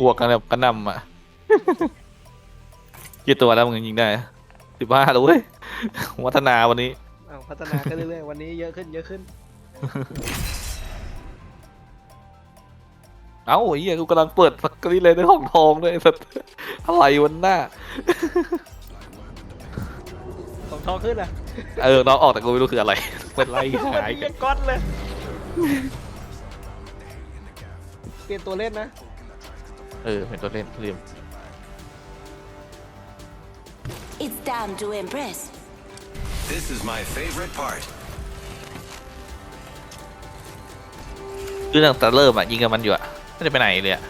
พวกกันแบบกระหนำอะ กี่ตัวแล้วมึงยิงได้สิบห้าแล้วเว้ยวัฒนาวันนี้ อ้าวพัฒนาขึ้นเรื่อยๆ วันนี้เยอะขึ้นเยอะขึ้น เอ้าไอ้เหี้ยกูกำลังเปิดฟักกะรี่เลยในห้องทองด้วยไอ้สัสอะไรวันหน้า ของทองขึ้นอะเออน้องออกแต่กูไม่รู้คืออะไร เป็นไรวันหายนี้ยังก๊อตเลย เปลี่ยนตัวเล่นนะ เออเป็นตัวเล่นลืม It's time to impress. This is my favorite part. คือตั้งแต่เริ่มอะยิงกับมันอยู่อะไม่ได้ไปไหนเลยอะ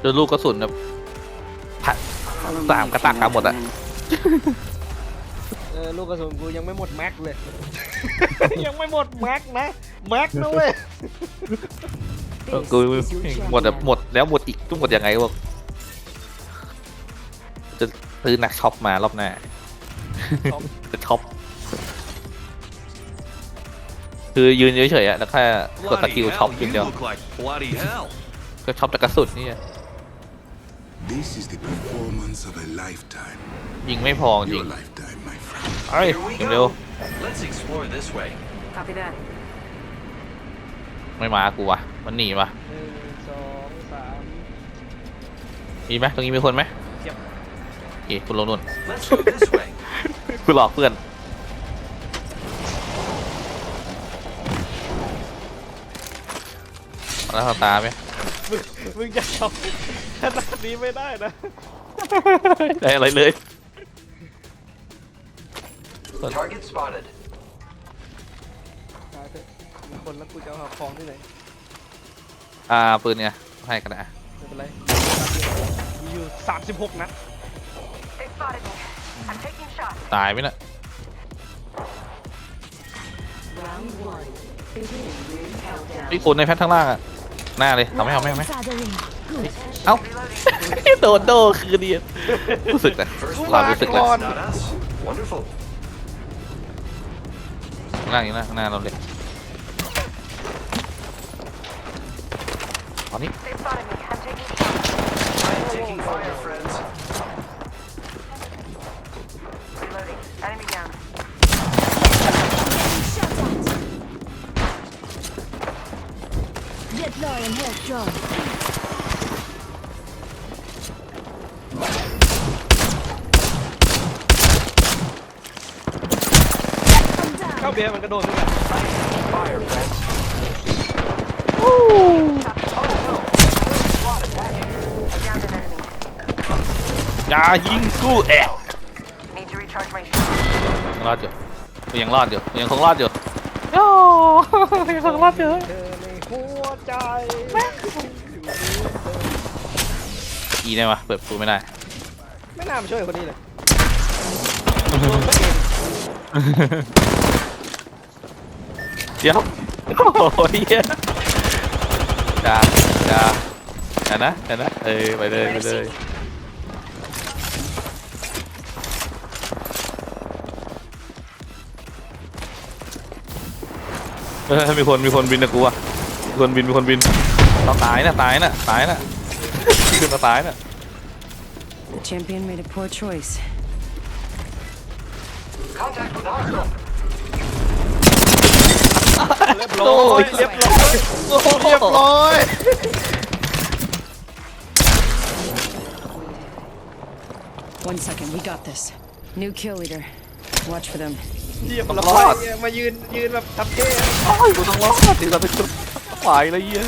โดนลูกกระสุนแบบพัด Follow Tạm me cái if tạc you cả know một the ạ. man. เออลูกกระสุนกูยังไม่หมดแม็กเลย ยังไม่หมดแม็กนะแม็กนะเว้ยเออ กู This is your หมดแบบ champion. หมดแล้วหมดอีกทุกหมดยังไงวะจะซื้อนักช็อปมารอบหน้าช็อปจะช็อปคือยืนเฉยๆอะแล้วแค่กดส Bloody กิลช็อป hell, อย่าง you เดียว look like bloody hell. ก็ช็อปจากกระสุนนี่ This is the performance of a lifetime. ยิงไม่พอจริ Your ง lifetime, my friend. เอ้ย Here we ยิงเร็ว go. Let's explore this way. Copy that. ไม่มากูวะมันหนีวะหนึ่งสองสามมีไหมตรงนี้มีคนไหมเจ็บโอเคคุณลงนุ่น Let's go this way. คุณหลอกเพื่อนเอาแล้วเอาตาไหม มึงมึงจะทำขนาดนี้ไม่ได้นะได้อะไรเลย Target spotted. ตายเถอะมีคนแล้วกูจะเอาของที่ไหนอ่าปืนเนี่ยให้กันนะไม่เป็นไรมีอยู่สามสิบหกนัด They spotted me. I'm taking shots. ตายไหมน่ะ Round one. Beginning ring countdown. ไอ้คนในแพทข้างล่างอะหน้าเลยทำให้ทำให้ทำให้ Inside the ring. Good. เอ้า โดนโดคือดีรู้สึกแต่ความรู้สึกแหละ Not us. Wonderful. ข้างล่างอย่างหน้าข้างหน้าเราเลย ตอนนี้ They spotted me. I'm taking shots. I'm taking fire, friends. Reloading. Enemy down. Shut out. Deploying health drone. เข้าเบียร์มันกระโดดขึ้นมา Fire, friends. I อย่ายิงกูแอะ Need to recharge my shield. ยังรอดอยู่กูยังรอดอยู่กูยังคงรอดอยู่โอ้ยังคงรอดอยู่เธอในหัวใจอีได้ปะเปิดประตูไม่ได้ ไม่น่ามาช่วยคนนี้เลยเดี๋ยวโอ้ยเหี้ยจ้าจ้าเห็นนะเห็นนะเอ้ยไปเลยไปเลย เออมีคนมีคนบินนะกูอะมีคนบินมีคนบินเราตายนะตายนะตายนะขึ้นมาตายนะ The champion made a poor choice. Contact with hostile. เรียบร้อยเรียบร้อยเรียบร้อย One second, we got this. New kill leader. Watch for them. เรียบต้องร้รออดยมายืนยืนแบบทับเท่โอ้ยกูต้องรอดดิเราเป็นคนไหวเลยเหี้ย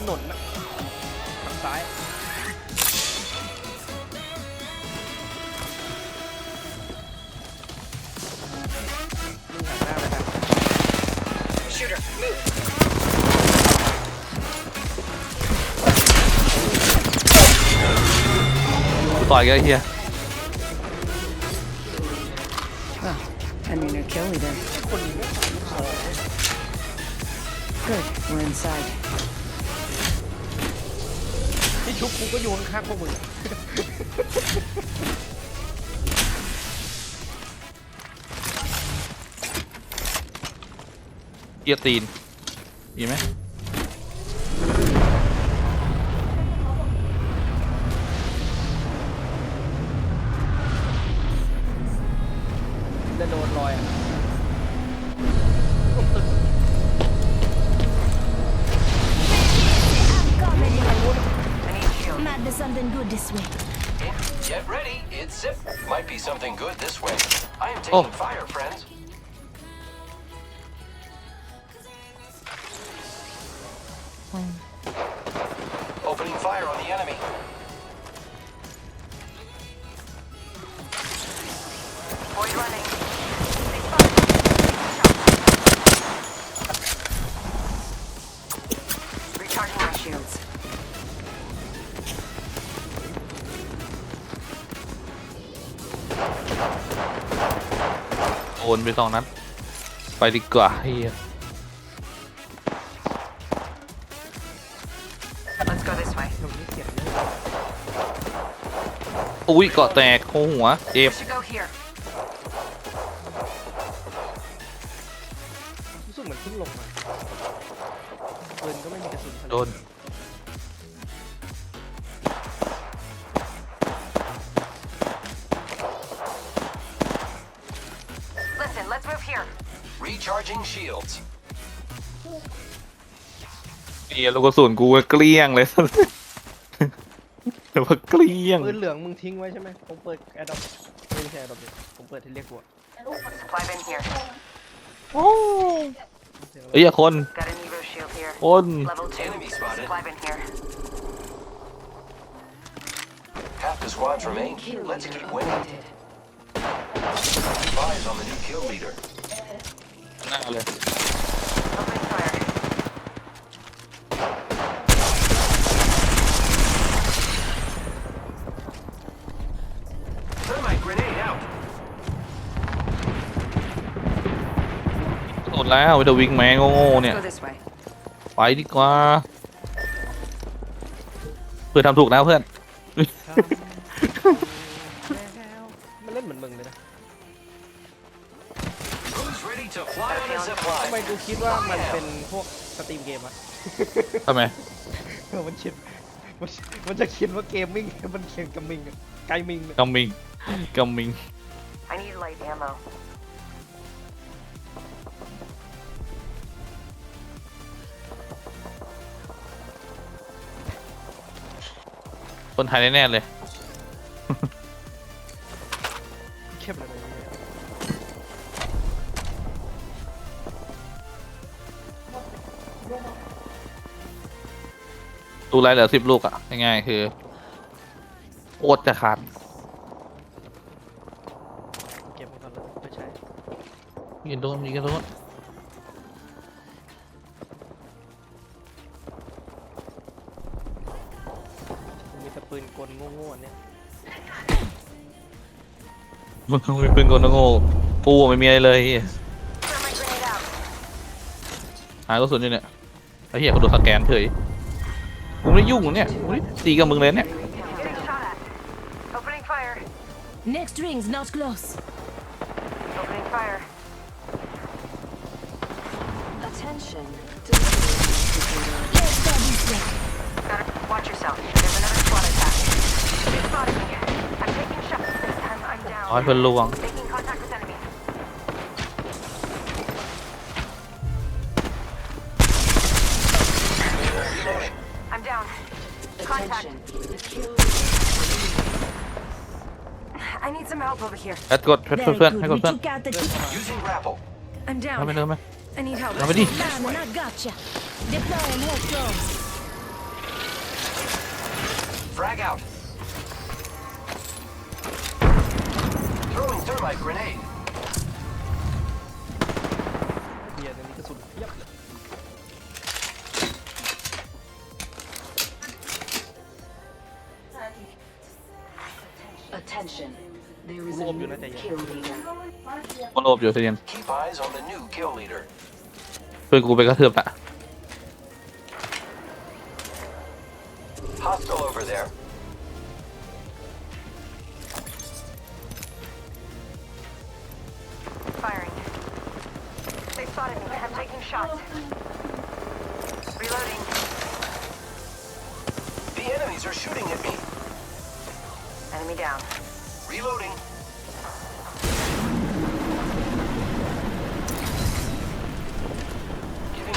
ถนนนะทางซ้าย นี่หันหน้าไปทาง Shooter, move. ต่อยกันเฮีย Well, I mean, they're killing them. Good, we're inside. ที่ชุบกูก็อยู่ข้างๆพวกมึง เกียร์ตีน มีไหม shield. Might be something good this way. Get ready. It's zip. Might be something good this way. I am taking Oh. fire, friends. Opening โอนไปสองนัดไปดีกว่าเฮีย Let's go this way. ตรงนี้เก็บเลยอุ้ยเกาะแตกโคหัวเจ็บ We should go Recharging shields. นี่ลูกกระสุนกูเกลี้ยงเลยแต่ว่าเกลี้ยง ปืนเหลืองมึงทิ้งไว้ใช่ไหมผมเปิดแอดดอปไม่ใช่แอดดอปผมเปิดที่เรียกกูอะ Supply bin here. เอ้ยคน Got an Evo shield here. คน Level 2. Enemy spotted. Supply bin here. Half the squads remain. Let's keep winning. Eyes on the new kill leader. หน้าเลย Opening fire. Thermite grenade out. หมดแล้ววิดวิ่งแมงโง่ๆเนี่ย Go this way. ไปดีกว่า เพื่อนทำถูกแล้วเพื่อนมั กูคิดว่ามันเป็นพวกสตรีมเกมอะทำไม เออมันคิดมันมันจะเขียนว่าเกมมิ่งมันเขียนกัมมิงอะไกมิงอะกำมิงกำมิง I need light ammo. คนไทยแน่ๆเลย ดูไรเหลือสิบลูกอะง่ายๆคือโคตรจะขาดเก็บมันก่อนแล้วไม่ใช่ยิงโดนยิงกันโดนมีแต่ปืนกลโง่ๆเนี่ยมึงมีปืนกลโง่กูไม่มีอะไรเลยเหี้ย Thermite grenade out. หากระสุนอยู่เนี่ยไอ้เหี้ยเขาโดนสแกนเฉยกูไม่ได้ ยุ่งเนี่ยกูไม่ได้ตีกับมึงเลยเนี่ย Getting shot at. Opening fire. Next ring's not close. Opening fire. Attention. Let's go this way. Gotta watch yourself. There's another squad attack. They spotted me. I'm taking shots. This time I'm เอาให้ down. เพื่อนลวง Making แอดกดเพื่อน Very เพื่อนให้ good. ก We ดเพื่อน took out the key. Using grapple. I'm เอาไป down. เดินไหม I need help. เอาไปดิ Bam, and I gotcha. Deploying more drones. Frag out. Throwing thermite grenade. โลบอยู่เซียน Keep eyes on the new kill leader. เพื่อนกูไปกระเทือบละ Hostile over there.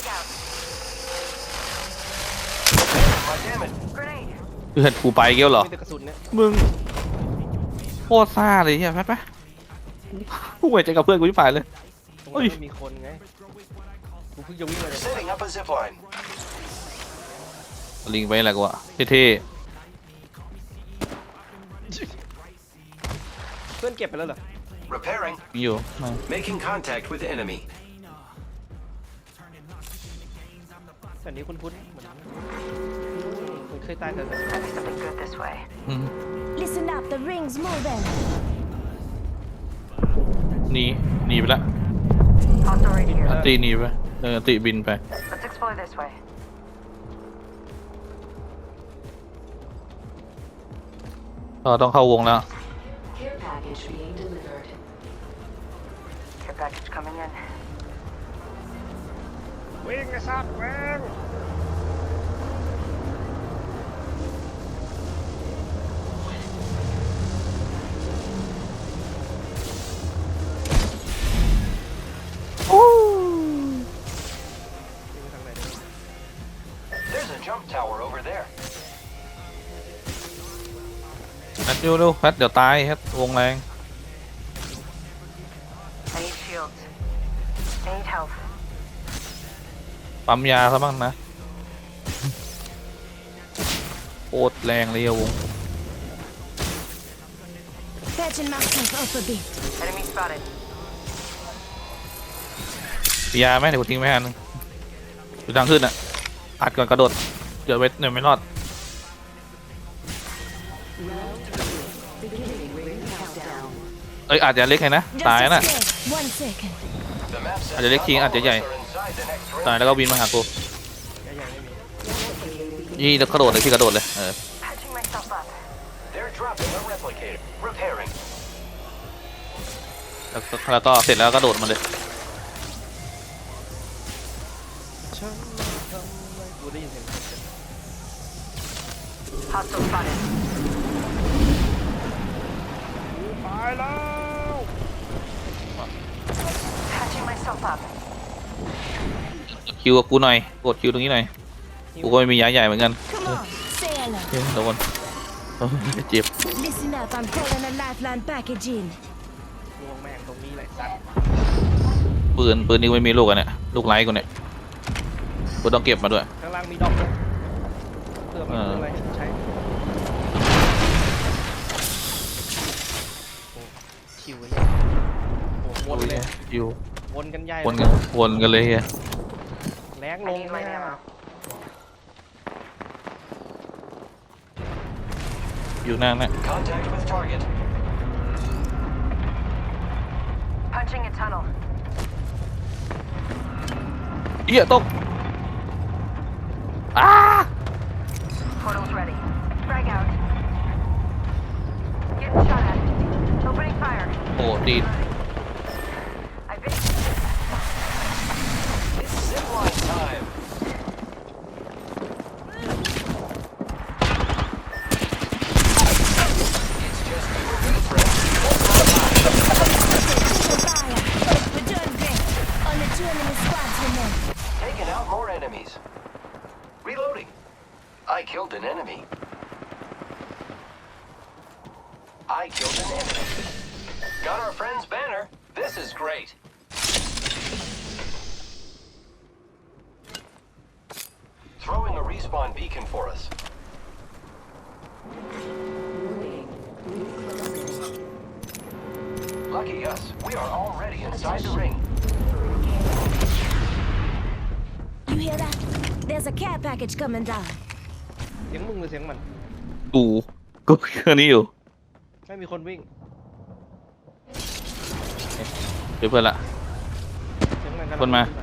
Frag out. My damage. Grenade. เพื่อนกูไปเกี้ยวเหรอ มีแต่กระสุนเนี่ยมึงโคตรซ่าเลยเฮียแป๊บไปกูไว้ใจกับเพื่อนกูที่ฝ่ายเลย ตรงเฮ้นั้นยไม่มีคนไง กูเพิ่งจะวิ่งมาจาก Setting up a zip line. ลิงไปแหละกูอะเท่เพื่อนเก็บไปแล้วเหรอ Repairing. ๆมีอยู่มา Making contact with enemy. แต่นี้คุ้นๆเหมือนมันเคยตายแต่ Might be something good this way. อืม Listen up, the ring's moving. หนีหนีไปละ Hostile right here. อันตีหนีไปเอออันตีบินไป Let's explore this way. เราต้องเข้าวงแล้ว Care package being delivered. Care package coming in. วิ่งไอ้สัตว์วิ่งวิ่งไป ปั๊มยาซะบ้างนะโคตรแรงเลยอะวง Patching myself up a bit. Enemy spotted. มียาไหมเดี๋ยวกูทิ้งไว้อันนึงอยู่ทางขึ้นอะ อัดก่อนกระโดดเดี๋ยวเวทเดี๋ยวไม่รอด Beginning ring countdown. เอ้ยอาจจะเล็กไงนะ Just ตาย a น่ะ sec. One second. The map says Ada lagi, not all ada of us jay. are inside the next ring. ตายแล้วก็บินมาหากูยังยังไม่มียี่แล้วกระโดดเลยที่กระโดดเลยเออ Patching myself up. They're dropping a replicator. Repairing. แล้วก็แล้วก็เสร็จแล้วก็โดดมาเลยฉันทำอะไรกูได้ยินเสียง Hostile spotted. ตายแล้ว Patching myself up. คิวกับกูหน่อยกดคิวตรงนี้หน่อยกูก็ไม่มีย้ายใหญ่เหมือนกัน Come on, say hello. เฮ้ยโดนเฮ้ยเจ็บ Listen up, I'm calling a lifeline package in. ลวงแม่งตรงนี้แหละสัตว์ปืนปืนนี้กูไม่มีลูกอะเนี่ยลูกไร้กูเนี่ยกูต้องเก็บมาด้วยข้างล่างมีดอกด้วยเพื่อมันเออเป็นอะไรใช้โอ้คิวเนี่ยโอ้วนเลยอยู่ วนกันใหญ่วนกันวนกันเลยเฮียแรง I ลง need เลย light อะ ammo. อยู่นั่นน่ะ Contact with target. Punching a tunnel. เหี้ยตกอ้า Portal's ready. Frag out. Getting shot at. Opening fire. โอ้ดีด I've I killed an enemy. I killed an enemy. Got our friend's banner. This is great. Throwing a respawn beacon for us. Lucky us, we are already inside the ring. You hear that? There's a care package coming down. เสียงมึงหรือเสียงมัน กูกูเครื่องนี้อยู่ ไม่มีคนวิ่งเดี๋ยวเพื่อนละ เสียงมันกำลังคนมา วิ่งไป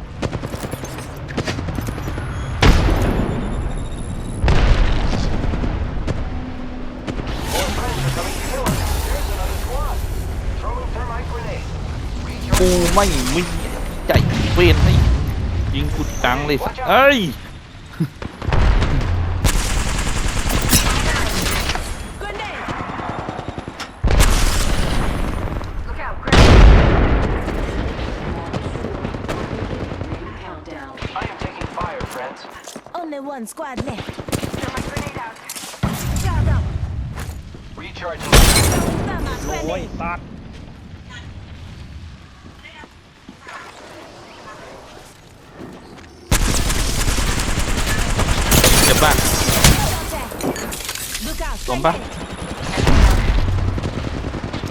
More friends are coming to kill us. There's another squad. Throwing thermite grenade. กูไม่มีใจเวนให้ยิงกูตังเลยเอ้ย Only one squad left. Throw my grenade out. Charge up. Recharging. Thermite โอ้ย grenade. สัตว์ เจ็บบ้าง Contact. Look out. ล้มปะ grenade.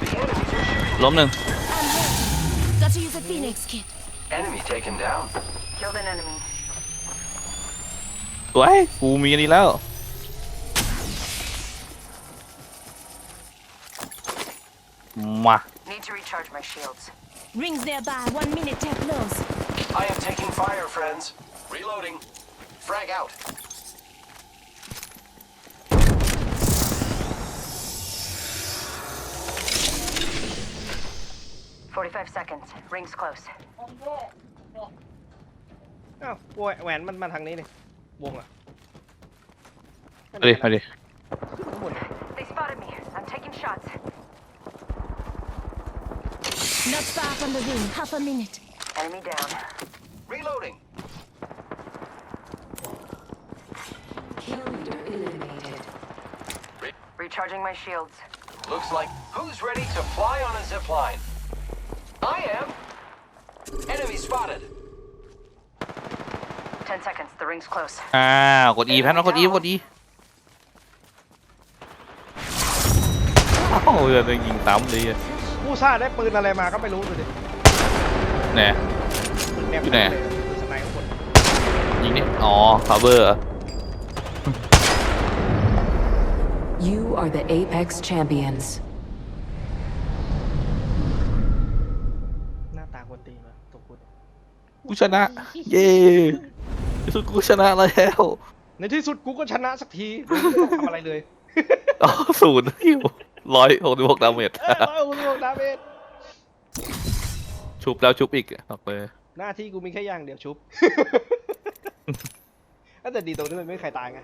The enemies are shooting. ล้มหนึ่ง I'm hit. Got to use a phoenix kit. Enemy taken down. Killed an enemy. สวยกูมีอันนี้แล้ว มา Need to recharge my shields. Rings nearby. One minute till close. I am taking fire, friends. Reloading. Frag out. Forty-five seconds. Ring's close. อ้าวแหวแหวนมันมาทางนี้นี่วงอ่ะ มาดิมาดิ ข้างบนเนี่ย They spotted me. I'm taking shots. Not far from the ring. Half a minute. Enemy down. Reloading. Kill leader eliminated. Recharging my shields. Looks like who's ready to fly on a zip line? I am. Enemy spotted. Ten seconds. The ring's close. อ้าวกด E แพทมากด E กด E โอ้โหจะยิงซ้ำเลยผู้ซ่าได้ปืนอะไรมาก็ไม่รู้เลยดิแหน่ปืนแนบอยู่ไหน เลยปืนสไนข้างบนยิงนี่อ๋อคาเบอร์ You are the Apex champions. หน้าตาคนตีนวะตัวคุณกูชนะ เย้ที่สุดกูชนะแล้วในที่สุดกูก็ชนะสักทีไม่ต้องทำอะไรเลย อ๋อศูนย์คิว ร้อยหกสิบหกดาเมจเอ้ยร้อยหกสิบหกดาเมจชุบแล้วชุบอีกบอกเลยหน้าที่กูมีแค่อย่างเดียวชุบ แต่ดีตรงที่มันไม่มีใครตายไง